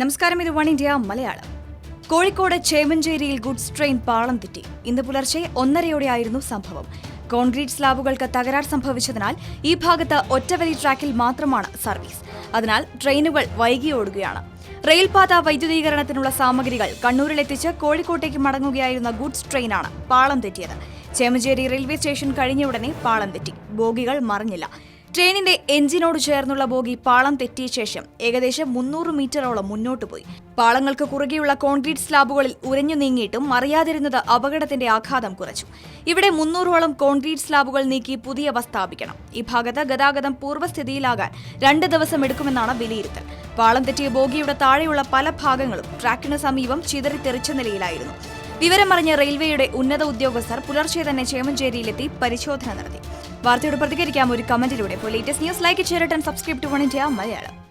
നമസ്കാരം ഇത് one India Malayalam. Kozhikode ചേമഞ്ചേരിയിൽ ഗുഡ്സ് ട്രെയിൻ പാളം തെറ്റി. ഇന്ന് പുലർച്ചെ ഒന്നരയോടെയായിരുന്നു സംഭവം. കോൺക്രീറ്റ് സ്ലാബുകൾക്ക് തകരാർ സംഭവിച്ചതിനാൽ ഈ ഭാഗത്ത് ഒറ്റവരി ട്രാക്കിൽ മാത്രമാണ് സർവീസ്. അതിനാൽ ട്രെയിനുകൾ വൈകിയോടുകയാണ് റെയിൽപാത വൈദ്യുതീകരണത്തിനുള്ള സാമഗ്രികൾ കണ്ണൂരിലെത്തിച്ച് കോഴിക്കോട്ടേക്ക് മടങ്ങുകയായിരുന്ന ഗുഡ്സ് ട്രെയിനാണ് പാളം തെറ്റിയത്. ചേമഞ്ചേരി റെയിൽവേ സ്റ്റേഷൻ കഴിഞ്ഞ ഉടനെ പാളം തെറ്റി. ബോഗികൾ മറിഞ്ഞില്ല. ട്രെയിനിന്റെ എഞ്ചിനോട് ചേർന്നുള്ള ബോഗി പാളം തെറ്റിയ ശേഷം ഏകദേശം മുന്നൂറ് മീറ്ററോളം മുന്നോട്ട് പോയി. പാളങ്ങൾക്ക് കുറുകെയുള്ള കോൺക്രീറ്റ് സ്ലാബുകളിൽ ഉരഞ്ഞു നീങ്ങിയിട്ടും മറിയാതിരുന്നത് അപകടത്തിന്റെ ആഘാതം കുറച്ചു. ഇവിടെ മുന്നൂറോളം കോൺക്രീറ്റ് സ്ലാബുകൾ നീക്കി പുതിയവ സ്ഥാപിക്കണം. ഈ ഭാഗത്ത് ഗതാഗതം പൂർവസ്ഥിതിയിലാകാൻ രണ്ട് ദിവസം എടുക്കുമെന്നാണ് വിലയിരുത്തൽ. പാളം തെറ്റിയ ബോഗിയുടെ താഴെയുള്ള പല ഭാഗങ്ങളും ട്രാക്കിന് സമീപം ചിതറിത്തെറിച്ച നിലയിലായിരുന്നു. വിവരമറിഞ്ഞ റെയിൽവേയുടെ ഉന്നത ഉദ്യോഗസ്ഥർ പുലർച്ചെ തന്നെ ചേമഞ്ചേരിയിലെത്തി പരിശോധന നടത്തി. വാർത്തയോട് പ്രതികരിക്കാം. ഒരു കമന്റിലൂടെ. ലേറ്റസ്റ്റ് ന്യൂസ് ലൈക്ക് ചെയ്യട്ടെ subscribe to One India Malayalam